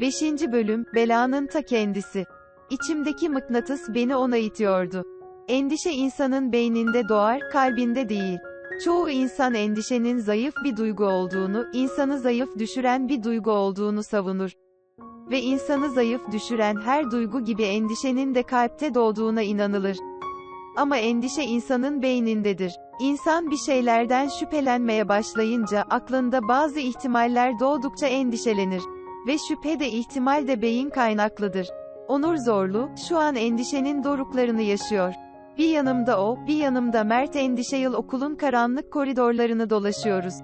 5. Bölüm, Belanın ta kendisi. İçimdeki mıknatıs beni ona itiyordu. Endişe insanın beyninde doğar, kalbinde değil. Çoğu insan endişenin zayıf bir duygu olduğunu, insanı zayıf düşüren bir duygu olduğunu savunur. Ve insanı zayıf düşüren her duygu gibi endişenin de kalpte doğduğuna inanılır. Ama endişe insanın beynindedir. İnsan bir şeylerden şüphelenmeye başlayınca aklında bazı ihtimaller doğdukça endişelenir. Ve şüphe de ihtimal de beyin kaynaklıdır. Onur Zorlu, şu an endişenin doruklarını yaşıyor. Bir yanımda o, bir yanımda Mert endişe yıl okulun karanlık koridorlarını dolaşıyoruz.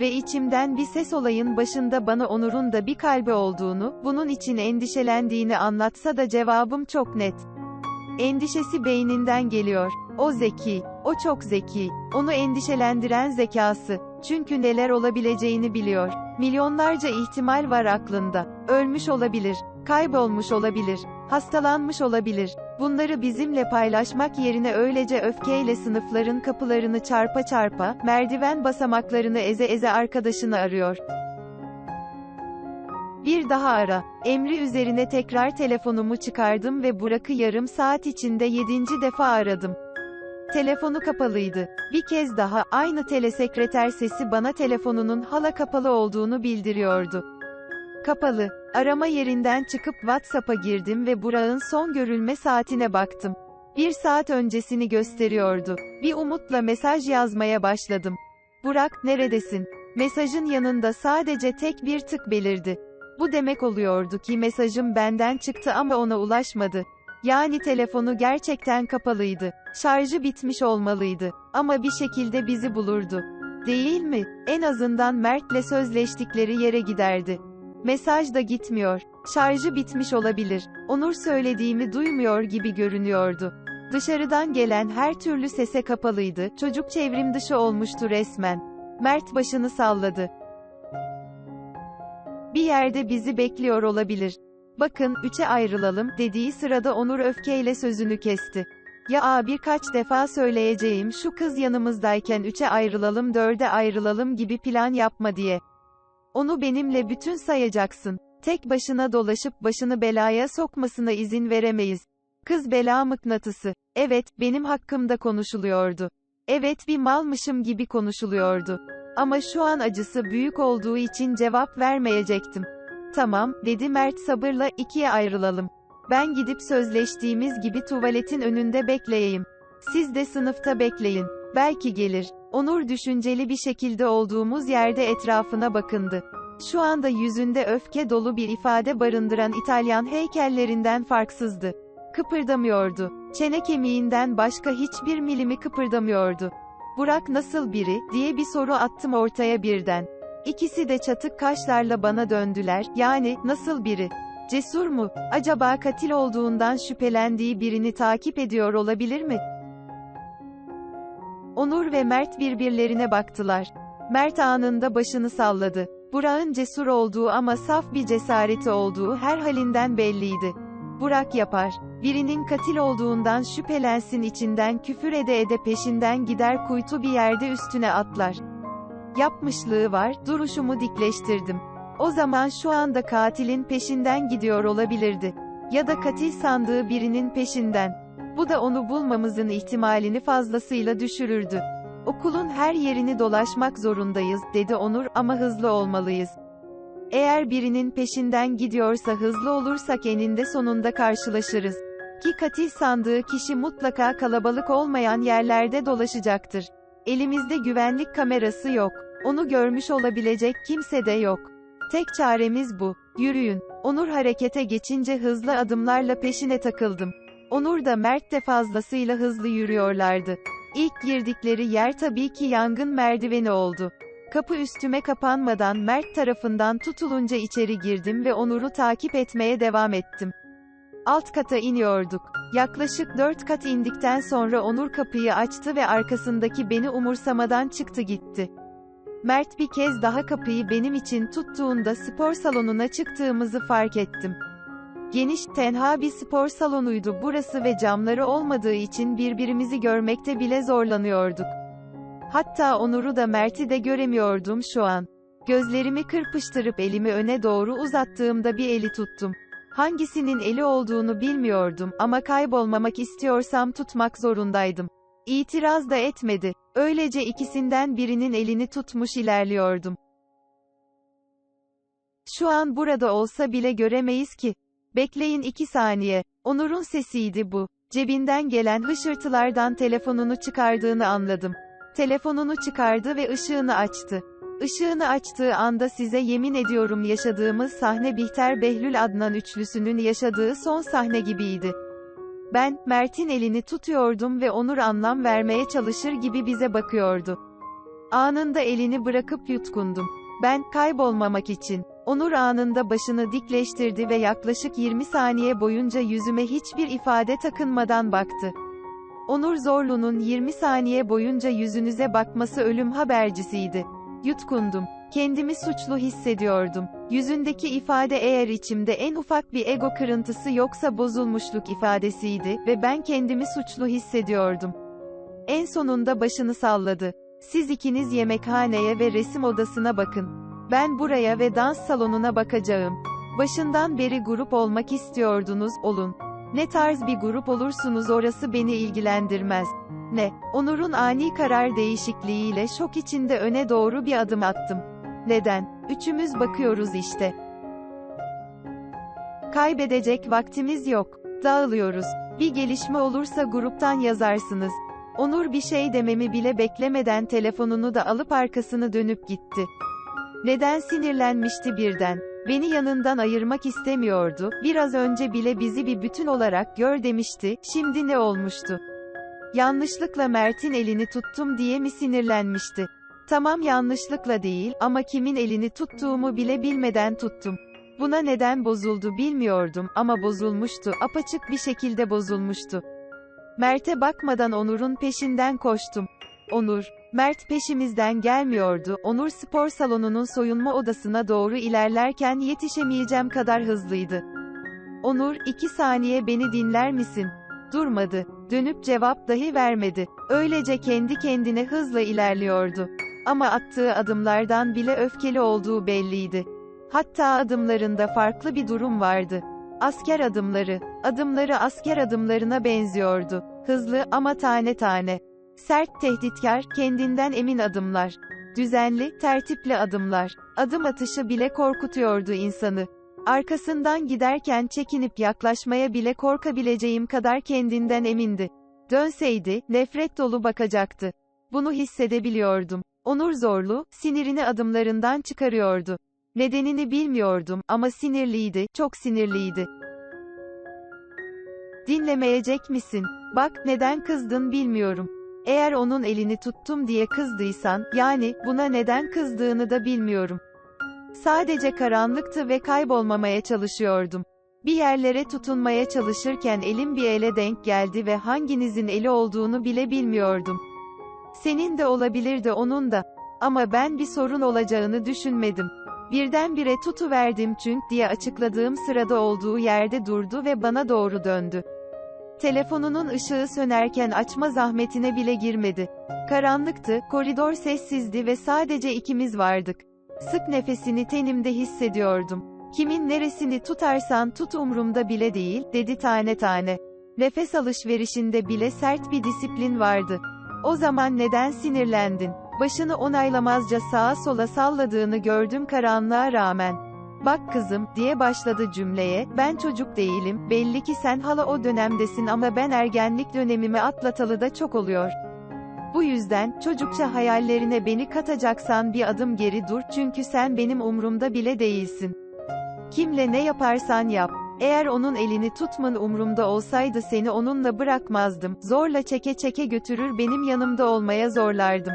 Ve içimden bir ses olayın başında bana Onur'un da bir kalbi olduğunu, bunun için endişelendiğini anlatsa da cevabım çok net. Endişesi beyninden geliyor. O zeki, o çok zeki, onu endişelendiren zekası. Çünkü neler olabileceğini biliyor. Milyonlarca ihtimal var aklında. Ölmüş olabilir, kaybolmuş olabilir, hastalanmış olabilir. Bunları bizimle paylaşmak yerine öylece öfkeyle sınıfların kapılarını çarpa çarpa, merdiven basamaklarını eze eze arkadaşını arıyor. Bir daha ara. Emri üzerine tekrar telefonumu çıkardım ve Burak'ı yarım saat içinde yedinci defa aradım. Telefonu kapalıydı. Bir kez daha, aynı telesekreter sesi bana telefonunun hala kapalı olduğunu bildiriyordu. Kapalı. Arama yerinden çıkıp WhatsApp'a girdim ve Burak'ın son görülme saatine baktım. Bir saat öncesini gösteriyordu. Bir umutla mesaj yazmaya başladım. Burak, neredesin? Mesajın yanında sadece tek bir tık belirdi. Bu demek oluyordu ki mesajım benden çıktı ama ona ulaşmadı. Yani telefonu gerçekten kapalıydı. Şarjı bitmiş olmalıydı. Ama bir şekilde bizi bulurdu. Değil mi? En azından Mert'le sözleştikleri yere giderdi. Mesaj da gitmiyor. Şarjı bitmiş olabilir. Onur söylediğimi duymuyor gibi görünüyordu. Dışarıdan gelen her türlü sese kapalıydı. Çocuk çevrim dışı olmuştu resmen. Mert başını salladı. Bir yerde bizi bekliyor olabilir. Bakın, üçe ayrılalım, dediği sırada Onur öfkeyle sözünü kesti. Ya a birkaç defa söyleyeceğim şu kız yanımızdayken üçe ayrılalım dörde ayrılalım gibi plan yapma diye. Onu benimle bütün sayacaksın. Tek başına dolaşıp başını belaya sokmasına izin veremeyiz. Kız bela mıknatısı. Evet, benim hakkımda konuşuluyordu. Evet bir malmışım gibi konuşuluyordu. Ama şu an acısı büyük olduğu için cevap vermeyecektim. Tamam, dedi Mert sabırla, ikiye ayrılalım. Ben gidip sözleştiğimiz gibi tuvaletin önünde bekleyeyim. Siz de sınıfta bekleyin. Belki gelir. Onur düşünceli bir şekilde olduğumuz yerde etrafına bakındı. Şu anda yüzünde öfke dolu bir ifade barındıran İtalyan heykellerinden farksızdı. Kıpırdamıyordu. Çene kemiğinden başka hiçbir milimi kıpırdamıyordu. Burak nasıl biri, diye bir soru attım ortaya birden. İkisi de çatık kaşlarla bana döndüler, yani, nasıl biri? Cesur mu? Acaba katil olduğundan şüphelendiği birini takip ediyor olabilir mi? Onur ve Mert birbirlerine baktılar. Mert anında başını salladı. Burak'ın cesur olduğu ama saf bir cesareti olduğu her halinden belliydi. Burak yapar. Birinin katil olduğundan şüphelensin içinden küfür ede ede peşinden gider kuytu bir yerde üstüne atlar. Yapmışlığı var, duruşumu dikleştirdim. O zaman şu anda katilin peşinden gidiyor olabilirdi. Ya da katil sandığı birinin peşinden. Bu da onu bulmamızın ihtimalini fazlasıyla düşürürdü. Okulun her yerini dolaşmak zorundayız, dedi Onur, ama hızlı olmalıyız. Eğer birinin peşinden gidiyorsa hızlı olursak eninde sonunda karşılaşırız. Ki katil sandığı kişi mutlaka kalabalık olmayan yerlerde dolaşacaktır. Elimizde güvenlik kamerası yok. Onu görmüş olabilecek kimse de yok. Tek çaremiz bu. Yürüyün. Onur harekete geçince hızlı adımlarla peşine takıldım. Onur da Mert de fazlasıyla hızlı yürüyorlardı. İlk girdikleri yer tabii ki yangın merdiveni oldu. Kapı üstüme kapanmadan Mert tarafından tutulunca içeri girdim ve Onur'u takip etmeye devam ettim. Alt kata iniyorduk. Yaklaşık dört kat indikten sonra Onur kapıyı açtı ve arkasındaki beni umursamadan çıktı gitti. Mert bir kez daha kapıyı benim için tuttuğunda spor salonuna çıktığımızı fark ettim. Geniş, tenha bir spor salonuydu burası ve camları olmadığı için birbirimizi görmekte bile zorlanıyorduk. Hatta Onur'u da Mert'i de göremiyordum şu an. Gözlerimi kırpıştırıp elimi öne doğru uzattığımda bir eli tuttum. Hangisinin eli olduğunu bilmiyordum ama kaybolmamak istiyorsam tutmak zorundaydım. İtiraz da etmedi. Öylece ikisinden birinin elini tutmuş ilerliyordum. Şu an burada olsa bile göremeyiz ki. Bekleyin iki saniye. Onur'un sesiydi bu. Cebinden gelen hışırtılardan telefonunu çıkardığını anladım. Telefonunu çıkardı ve ışığını açtı. Işığını açtığı anda size yemin ediyorum yaşadığımız sahne Bihter Behlül Adnan üçlüsünün yaşadığı son sahne gibiydi. Ben, Mert'in elini tutuyordum ve Onur anlam vermeye çalışır gibi bize bakıyordu. Anında elini bırakıp yutkundum. Ben, kaybolmamak için. Onur anında başını dikleştirdi ve yaklaşık 20 saniye boyunca yüzüme hiçbir ifade takınmadan baktı. Onur Zorlu'nun 20 saniye boyunca yüzünüze bakması ölüm habercisiydi. Yutkundum. Kendimi suçlu hissediyordum. Yüzündeki ifade eğer içimde en ufak bir ego kırıntısı yoksa bozulmuşluk ifadesiydi ve ben kendimi suçlu hissediyordum. En sonunda başını salladı. Siz ikiniz yemekhaneye ve resim odasına bakın. Ben buraya ve dans salonuna bakacağım. Başından beri grup olmak istiyordunuz, olun. Ne tarz bir grup olursunuz orası beni ilgilendirmez. Ne? Onur'un ani karar değişikliğiyle şok içinde öne doğru bir adım attım. Neden? Üçümüz bakıyoruz işte. Kaybedecek vaktimiz yok. Dağılıyoruz. Bir gelişme olursa gruptan yazarsınız. Onur bir şey dememi bile beklemeden telefonunu da alıp arkasını dönüp gitti. Neden sinirlenmişti birden? Beni yanından ayırmak istemiyordu, biraz önce bile bizi bir bütün olarak gör demişti, şimdi ne olmuştu? Yanlışlıkla Mert'in elini tuttum diye mi sinirlenmişti? Tamam yanlışlıkla değil, ama kimin elini tuttuğumu bile bilmeden tuttum. Buna neden bozuldu bilmiyordum, ama bozulmuştu, apaçık bir şekilde bozulmuştu. Mert'e bakmadan Onur'un peşinden koştum. Onur, Mert peşimizden gelmiyordu, Onur spor salonunun soyunma odasına doğru ilerlerken yetişemeyeceğim kadar hızlıydı. Onur, iki saniye beni dinler misin? Durmadı. Dönüp cevap dahi vermedi. Öylece kendi kendine hızla ilerliyordu. Ama attığı adımlardan bile öfkeli olduğu belliydi. Hatta adımlarında farklı bir durum vardı. Asker adımları. Adımları asker adımlarına benziyordu. Hızlı ama tane tane. Sert tehditkar, kendinden emin adımlar. Düzenli, tertipli adımlar. Adım atışı bile korkutuyordu insanı. Arkasından giderken çekinip yaklaşmaya bile korkabileceğim kadar kendinden emindi. Dönseydi, nefret dolu bakacaktı. Bunu hissedebiliyordum. Onur zorlu, sinirini adımlarından çıkarıyordu. Nedenini bilmiyordum ama sinirliydi, çok sinirliydi. Dinlemeyecek misin? Bak, neden kızdın bilmiyorum. Eğer onun elini tuttum diye kızdıysan, yani, buna neden kızdığını da bilmiyorum. Sadece karanlıktı ve kaybolmamaya çalışıyordum. Bir yerlere tutunmaya çalışırken elim bir ele denk geldi ve hanginizin eli olduğunu bile bilmiyordum. Senin de olabilirdi onun da. Ama ben bir sorun olacağını düşünmedim. Birdenbire tutuverdim çünkü diye açıkladığım sırada olduğu yerde durdu ve bana doğru döndü. Telefonunun ışığı sönerken açma zahmetine bile girmedi. Karanlıktı, koridor sessizdi ve sadece ikimiz vardık. Sık nefesini tenimde hissediyordum. Kimin neresini tutarsan tut umrumda bile değil, dedi tane tane. Nefes alışverişinde bile sert bir disiplin vardı. O zaman neden sinirlendin? Başını onaylamazca sağa sola salladığını gördüm karanlığa rağmen. Bak kızım, diye başladı cümleye, ben çocuk değilim, belli ki sen hala o dönemdesin ama ben ergenlik dönemimi atlatalı da çok oluyor. Bu yüzden, çocukça hayallerine beni katacaksan bir adım geri dur çünkü sen benim umrumda bile değilsin. Kimle ne yaparsan yap. Eğer onun elini tutman umrumda olsaydı seni onunla bırakmazdım, zorla çeke çeke götürür benim yanımda olmaya zorlardım.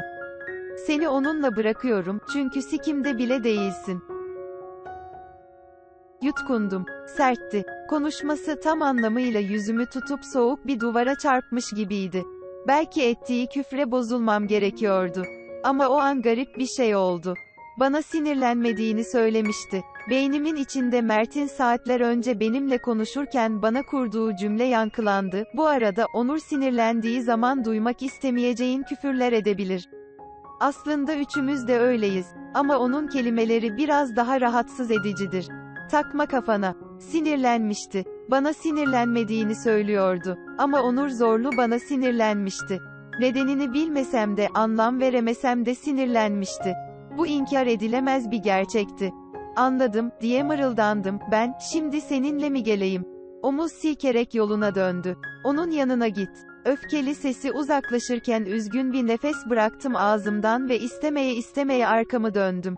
Seni onunla bırakıyorum, çünkü sikimde bile değilsin. Yutkundum. Sertti. Konuşması tam anlamıyla yüzümü tutup soğuk bir duvara çarpmış gibiydi. Belki ettiği küfre bozulmam gerekiyordu. Ama o an garip bir şey oldu. Bana sinirlenmediğini söylemişti. Beynimin içinde Mert'in saatler önce benimle konuşurken bana kurduğu cümle yankılandı. Bu arada Onur sinirlendiği zaman duymak istemeyeceğin küfürler edebilir. Aslında üçümüz de öyleyiz. Ama onun kelimeleri biraz daha rahatsız edicidir. Takma kafana. Sinirlenmişti. Bana sinirlenmediğini söylüyordu. Ama Onur zorlu bana sinirlenmişti. Nedenini bilmesem de, anlam veremesem de sinirlenmişti. Bu inkar edilemez bir gerçekti. Anladım, diye mırıldandım, ben, şimdi seninle mi geleyim? Omuz silkerek yoluna döndü. Onun yanına git. Öfkeli sesi uzaklaşırken üzgün bir nefes bıraktım ağzımdan ve istemeye istemeye arkamı döndüm.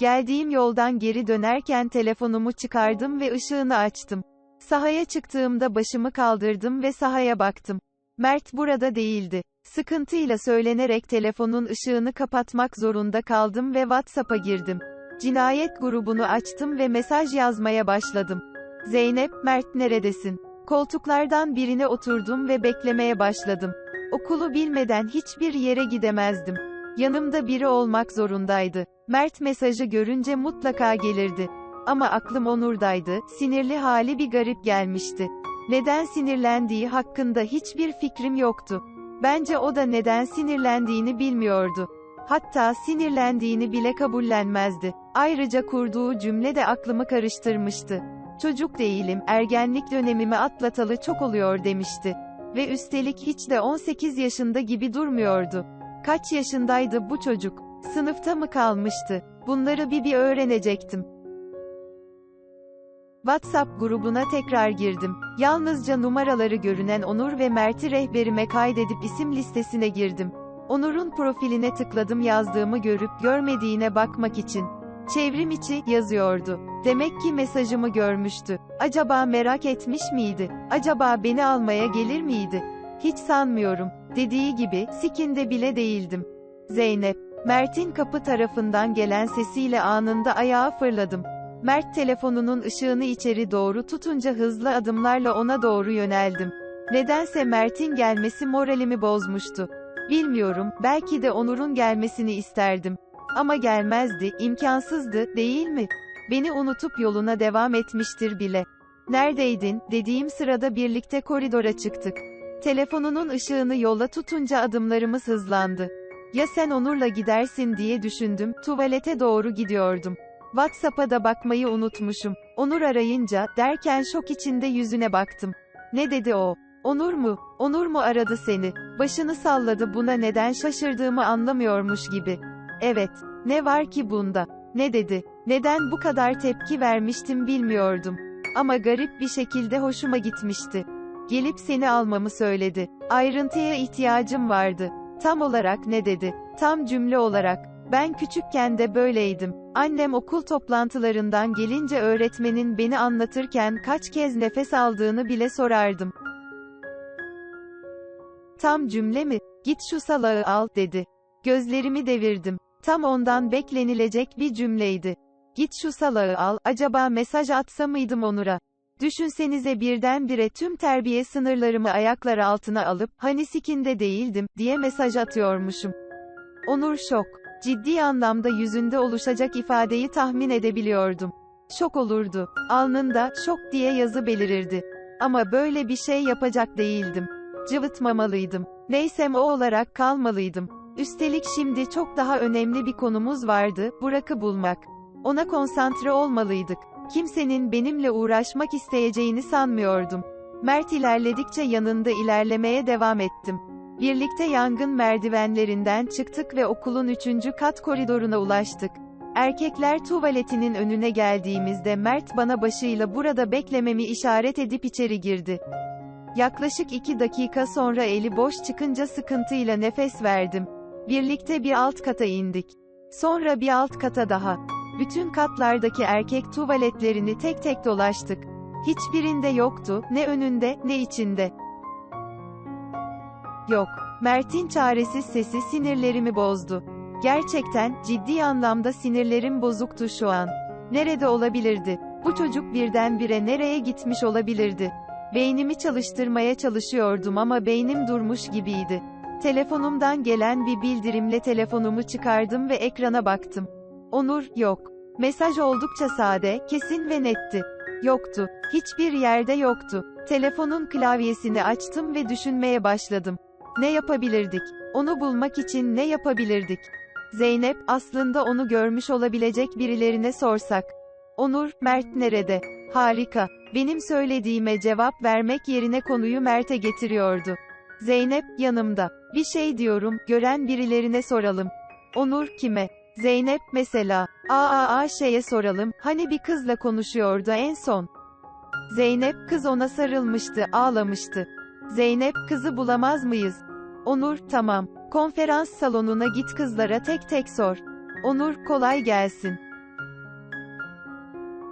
Geldiğim yoldan geri dönerken telefonumu çıkardım ve ışığını açtım. Sahaya çıktığımda başımı kaldırdım ve sahaya baktım. Mert burada değildi. Sıkıntıyla söylenerek telefonun ışığını kapatmak zorunda kaldım ve WhatsApp'a girdim. Cinayet grubunu açtım ve mesaj yazmaya başladım. Zeynep, Mert neredesin? Koltuklardan birine oturdum ve beklemeye başladım. Okulu bilmeden hiçbir yere gidemezdim. Yanımda biri olmak zorundaydı. Mert mesajı görünce mutlaka gelirdi. Ama aklım Onur'daydı, sinirli hali bir garip gelmişti. Neden sinirlendiği hakkında hiçbir fikrim yoktu. Bence o da neden sinirlendiğini bilmiyordu. Hatta sinirlendiğini bile kabullenmezdi. Ayrıca kurduğu cümle de aklımı karıştırmıştı. Çocuk değilim, ergenlik dönemimi atlatalı çok oluyor demişti. Ve üstelik hiç de 18 yaşında gibi durmuyordu. Kaç yaşındaydı bu çocuk? Sınıfta mı kalmıştı? Bunları bir bir öğrenecektim. WhatsApp grubuna tekrar girdim. Yalnızca numaraları görünen Onur ve Mert'i rehberime kaydedip isim listesine girdim. Onur'un profiline tıkladım yazdığımı görüp görmediğine bakmak için. Çevrim içi yazıyordu. Demek ki mesajımı görmüştü. Acaba merak etmiş miydi? Acaba beni almaya gelir miydi? Hiç sanmıyorum. Dediği gibi sikinde bile değildim. Zeynep Mert'in kapı tarafından gelen sesiyle anında ayağa fırladım. Mert telefonunun ışığını içeri doğru tutunca hızlı adımlarla ona doğru yöneldim. Nedense Mert'in gelmesi moralimi bozmuştu. Bilmiyorum, belki de Onur'un gelmesini isterdim. Ama gelmezdi, imkansızdı, değil mi? Beni unutup yoluna devam etmiştir bile. Neredeydin, dediğim sırada birlikte koridora çıktık. Telefonunun ışığını yola tutunca adımlarımız hızlandı. Ya sen Onur'la gidersin diye düşündüm, tuvalete doğru gidiyordum. WhatsApp'a da bakmayı unutmuşum. Onur arayınca, derken şok içinde yüzüne baktım. Ne dedi o? Onur mu? Onur mu aradı seni? Başını salladı buna neden şaşırdığımı anlamıyormuş gibi. Evet. Ne var ki bunda? Ne dedi? Neden bu kadar tepki vermiştim bilmiyordum. Ama garip bir şekilde hoşuma gitmişti. Gelip seni almamı söyledi. Ayrıntıya ihtiyacım vardı. Tam olarak ne dedi? Tam cümle olarak. Ben küçükken de böyleydim. Annem okul toplantılarından gelince öğretmenin beni anlatırken kaç kez nefes aldığını bile sorardım. Tam cümle mi? Git şu salağı al, dedi. Gözlerimi devirdim. Tam ondan beklenilecek bir cümleydi. Git şu salağı al, acaba mesaj atsa mıydım Onur'a? Düşünsenize birdenbire tüm terbiye sınırlarımı ayaklar altına alıp, hani sikinde değildim, diye mesaj atıyormuşum. Onur şok. Ciddi anlamda yüzünde oluşacak ifadeyi tahmin edebiliyordum. Şok olurdu. Alnında, şok diye yazı belirirdi. Ama böyle bir şey yapacak değildim. Cıvıtmamalıydım. Neysem o olarak kalmalıydım. Üstelik şimdi çok daha önemli bir konumuz vardı, Burak'ı bulmak. Ona konsantre olmalıydık. Kimsenin benimle uğraşmak isteyeceğini sanmıyordum. Mert ilerledikçe yanında ilerlemeye devam ettim. Birlikte yangın merdivenlerinden çıktık ve okulun üçüncü kat koridoruna ulaştık. Erkekler tuvaletinin önüne geldiğimizde Mert bana başıyla burada beklememi işaret edip içeri girdi. Yaklaşık iki dakika sonra eli boş çıkınca sıkıntıyla nefes verdim. Birlikte bir alt kata indik. Sonra bir alt kata daha. Bütün katlardaki erkek tuvaletlerini tek tek dolaştık. Hiçbirinde yoktu, ne önünde, ne içinde. Yok. Mert'in çaresiz sesi sinirlerimi bozdu. Gerçekten, ciddi anlamda sinirlerim bozuktu şu an. Nerede olabilirdi? Bu çocuk birdenbire nereye gitmiş olabilirdi? Beynimi çalıştırmaya çalışıyordum ama beynim durmuş gibiydi. Telefonumdan gelen bir bildirimle telefonumu çıkardım ve ekrana baktım. Onur, yok. Mesaj oldukça sade, kesin ve netti. Yoktu. Hiçbir yerde yoktu. Telefonun klavyesini açtım ve düşünmeye başladım. Ne yapabilirdik? Onu bulmak için ne yapabilirdik? Zeynep, aslında onu görmüş olabilecek birilerine sorsak. Onur, Mert nerede? Harika. Benim söylediğime cevap vermek yerine konuyu Mert'e getiriyordu. Zeynep, yanımda. Bir şey diyorum, gören birilerine soralım. Onur, kime? Zeynep, mesela. Aa, şeye soralım, hani bir kızla konuşuyordu en son. Zeynep, kız ona sarılmıştı, ağlamıştı. Zeynep, kızı bulamaz mıyız? Onur, tamam. Konferans salonuna git kızlara tek tek sor. Onur, kolay gelsin.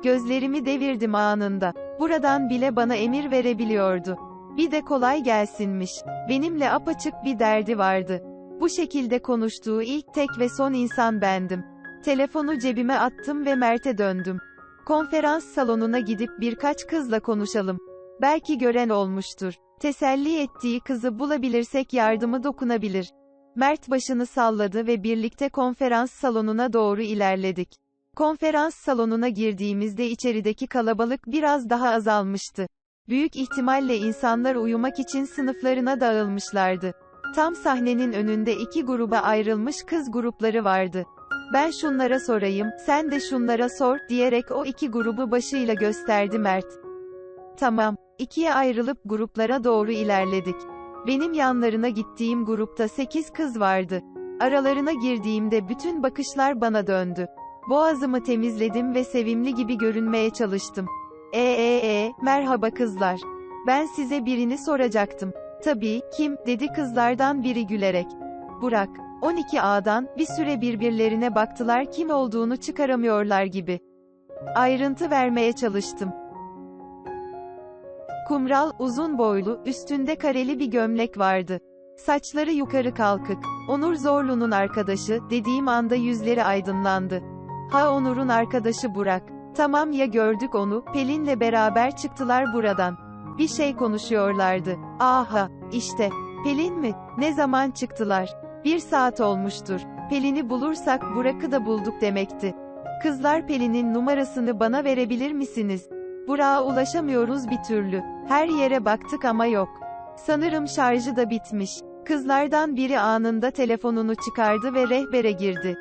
Gözlerimi devirdim anında. Buradan bile bana emir verebiliyordu. Bir de kolay gelsinmiş. Benimle apaçık bir derdi vardı. Bu şekilde konuştuğu ilk tek ve son insan bendim. Telefonu cebime attım ve Mert'e döndüm. Konferans salonuna gidip birkaç kızla konuşalım. Belki gören olmuştur. Teselli ettiği kızı bulabilirsek yardımı dokunabilir. Mert başını salladı ve birlikte konferans salonuna doğru ilerledik. Konferans salonuna girdiğimizde içerideki kalabalık biraz daha azalmıştı. Büyük ihtimalle insanlar uyumak için sınıflarına dağılmışlardı. Tam sahnenin önünde iki gruba ayrılmış kız grupları vardı. Ben şunlara sorayım, sen de şunlara sor, diyerek o iki grubu başıyla gösterdi Mert. Tamam, ikiye ayrılıp gruplara doğru ilerledik. Benim yanlarına gittiğim grupta sekiz kız vardı. Aralarına girdiğimde bütün bakışlar bana döndü. Boğazımı temizledim ve sevimli gibi görünmeye çalıştım. E e e, merhaba kızlar. Ben size birini soracaktım. Tabii, kim, dedi kızlardan biri gülerek. Burak. 12A'dan, bir süre birbirlerine baktılar kim olduğunu çıkaramıyorlar gibi. Ayrıntı vermeye çalıştım. Kumral, uzun boylu, üstünde kareli bir gömlek vardı. Saçları yukarı kalkık. Onur Zorlu'nun arkadaşı, dediğim anda yüzleri aydınlandı. Ha Onur'un arkadaşı Burak. Tamam ya gördük onu, Pelin'le beraber çıktılar buradan. Bir şey konuşuyorlardı. Aha, işte. Pelin mi? Ne zaman çıktılar? Bir saat olmuştur. Pelin'i bulursak Burak'ı da bulduk demekti. Kızlar Pelin'in numarasını bana verebilir misiniz? Burak'a ulaşamıyoruz bir türlü. Her yere baktık ama yok. Sanırım şarjı da bitmiş. Kızlardan biri anında telefonunu çıkardı ve rehbere girdi.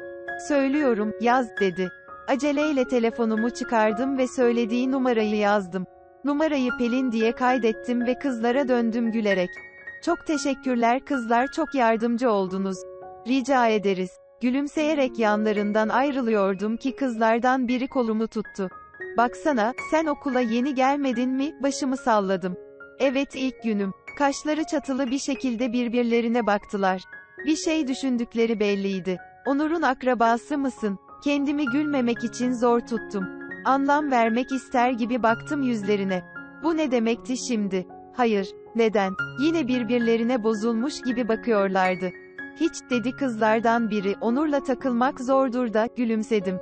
Söylüyorum, yaz, dedi. Aceleyle telefonumu çıkardım ve söylediği numarayı yazdım. Numarayı Pelin diye kaydettim ve kızlara döndüm gülerek. Çok teşekkürler kızlar çok yardımcı oldunuz. Rica ederiz. Gülümseyerek yanlarından ayrılıyordum ki kızlardan biri kolumu tuttu. Baksana, sen okula yeni gelmedin mi? Başımı salladım. Evet ilk günüm. Kaşları çatılı bir şekilde birbirlerine baktılar. Bir şey düşündükleri belliydi. Onur'un akrabası mısın? Kendimi gülmemek için zor tuttum. Anlam vermek ister gibi baktım yüzlerine. Bu ne demekti şimdi? Hayır. Neden? Yine birbirlerine bozulmuş gibi bakıyorlardı. Hiç, dedi kızlardan biri, Onur'la takılmak zordur da, gülümsedim.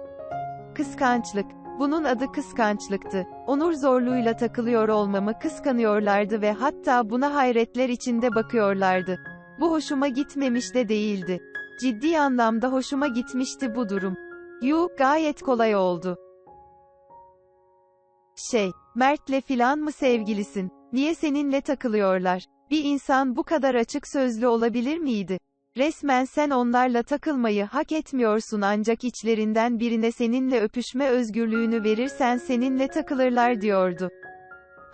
Kıskançlık. Bunun adı kıskançlıktı. Onur zorluğuyla takılıyor olmamı kıskanıyorlardı ve hatta buna hayretler içinde bakıyorlardı. Bu hoşuma gitmemiş de değildi. Ciddi anlamda hoşuma gitmişti bu durum. Yu, gayet kolay oldu. Şey, Mert'le filan mı sevgilisin? Niye seninle takılıyorlar? Bir insan bu kadar açık sözlü olabilir miydi? Resmen sen onlarla takılmayı hak etmiyorsun ancak içlerinden birine seninle öpüşme özgürlüğünü verirsen seninle takılırlar diyordu.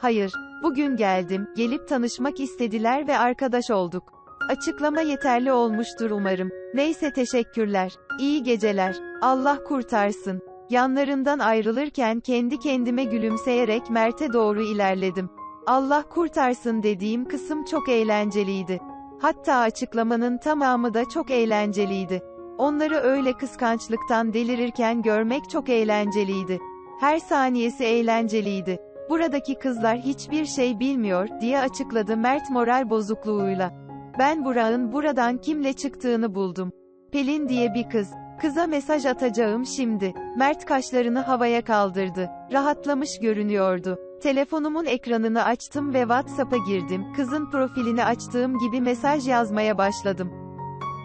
Hayır, bugün geldim, gelip tanışmak istediler ve arkadaş olduk. Açıklama yeterli olmuştur umarım. Neyse teşekkürler. İyi geceler. Allah kurtarsın. Yanlarından ayrılırken kendi kendime gülümseyerek Mert'e doğru ilerledim. Allah kurtarsın dediğim kısım çok eğlenceliydi. Hatta açıklamanın tamamı da çok eğlenceliydi. Onları öyle kıskançlıktan delirirken görmek çok eğlenceliydi. Her saniyesi eğlenceliydi. Buradaki kızlar hiçbir şey bilmiyor, diye açıkladı Mert moral bozukluğuyla. Ben Burak'ın buradan kimle çıktığını buldum. Pelin diye bir kız. Kıza mesaj atacağım şimdi. Mert kaşlarını havaya kaldırdı. Rahatlamış görünüyordu. Telefonumun ekranını açtım ve WhatsApp'a girdim. Kızın profilini açtığım gibi mesaj yazmaya başladım.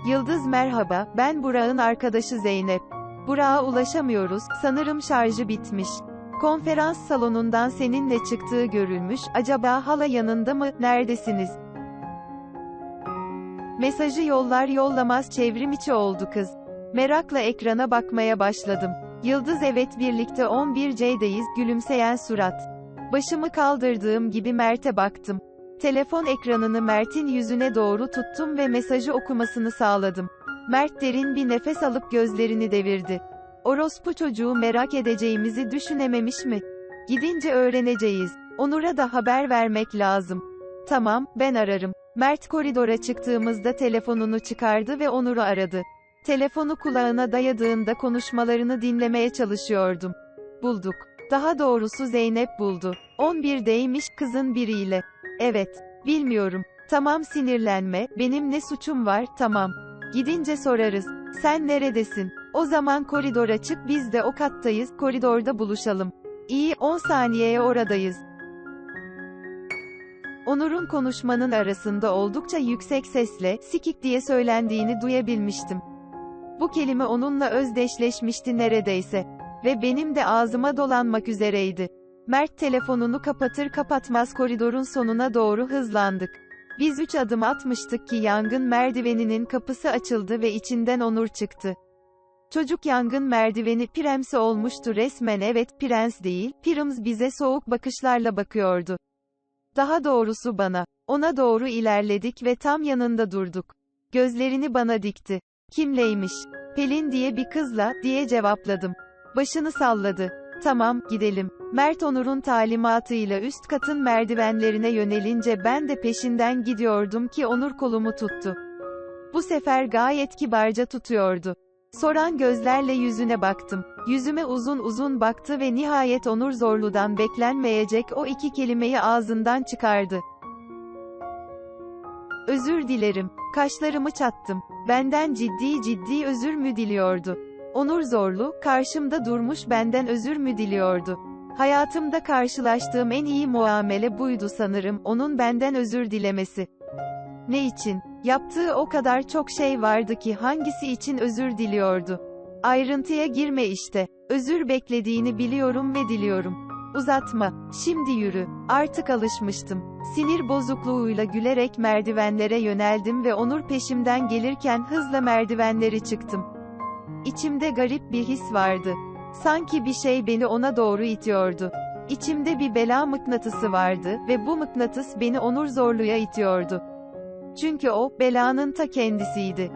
Yıldız merhaba, ben Burak'ın arkadaşı Zeynep. Burak'a ulaşamıyoruz, sanırım şarjı bitmiş. Konferans salonundan seninle çıktığı görülmüş, acaba hala yanında mı, neredesiniz? Mesajı yollar yollamaz çevrim içi oldu kız. Merakla ekrana bakmaya başladım. Yıldız evet birlikte 11C'deyiz, gülümseyen surat. Başımı kaldırdığım gibi Mert'e baktım. Telefon ekranını Mert'in yüzüne doğru tuttum ve mesajı okumasını sağladım. Mert derin bir nefes alıp gözlerini devirdi. Orospu çocuğu merak edeceğimizi düşünememiş mi? Gidince öğreneceğiz. Onur'a da haber vermek lazım. Tamam, ben ararım. Mert koridora çıktığımızda telefonunu çıkardı ve Onur'u aradı. Telefonu kulağına dayadığında konuşmalarını dinlemeye çalışıyordum. Bulduk. Daha doğrusu Zeynep buldu. 11'deymiş kızın biriyle. Evet. Bilmiyorum. Tamam sinirlenme, benim ne suçum var, tamam. Gidince sorarız. Sen neredesin? O zaman koridora çık biz de o kattayız, koridorda buluşalım. İyi, 10 saniyeye oradayız. Onur'un konuşmanın arasında oldukça yüksek sesle, sikik diye söylendiğini duyabilmiştim. Bu kelime onunla özdeşleşmişti neredeyse. Ve benim de ağzıma dolanmak üzereydi. Mert telefonunu kapatır kapatmaz koridorun sonuna doğru hızlandık. Biz üç adım atmıştık ki yangın merdiveninin kapısı açıldı ve içinden Onur çıktı. Çocuk yangın merdiveni piremsi olmuştu resmen evet prens değil, Pirims bize soğuk bakışlarla bakıyordu. Daha doğrusu bana. Ona doğru ilerledik ve tam yanında durduk. Gözlerini bana dikti. Kimleymiş? Pelin diye bir kızla, diye cevapladım. Başını salladı. Tamam, gidelim. Mert Onur'un talimatıyla üst katın merdivenlerine yönelince ben de peşinden gidiyordum ki Onur kolumu tuttu. Bu sefer gayet kibarca tutuyordu. Soran gözlerle yüzüne baktım. Yüzüme uzun uzun baktı ve nihayet Onur Zorlu'dan beklenmeyecek o iki kelimeyi ağzından çıkardı. Özür dilerim. Kaşlarımı çattım. Benden ciddi ciddi özür mü diliyordu? Onur Zorlu, karşımda durmuş benden özür mü diliyordu? Hayatımda karşılaştığım en iyi muamele buydu sanırım, onun benden özür dilemesi. Ne için? Yaptığı o kadar çok şey vardı ki hangisi için özür diliyordu? Ayrıntıya girme işte. Özür beklediğini biliyorum ve diliyorum. Uzatma. Şimdi yürü. Artık alışmıştım. Sinir bozukluğuyla gülerek merdivenlere yöneldim ve Onur peşimden gelirken hızla merdivenleri çıktım. İçimde garip bir his vardı. Sanki bir şey beni ona doğru itiyordu. İçimde bir bela mıknatısı vardı ve bu mıknatıs beni Onur Zorlu'ya itiyordu. Çünkü o, belanın ta kendisiydi.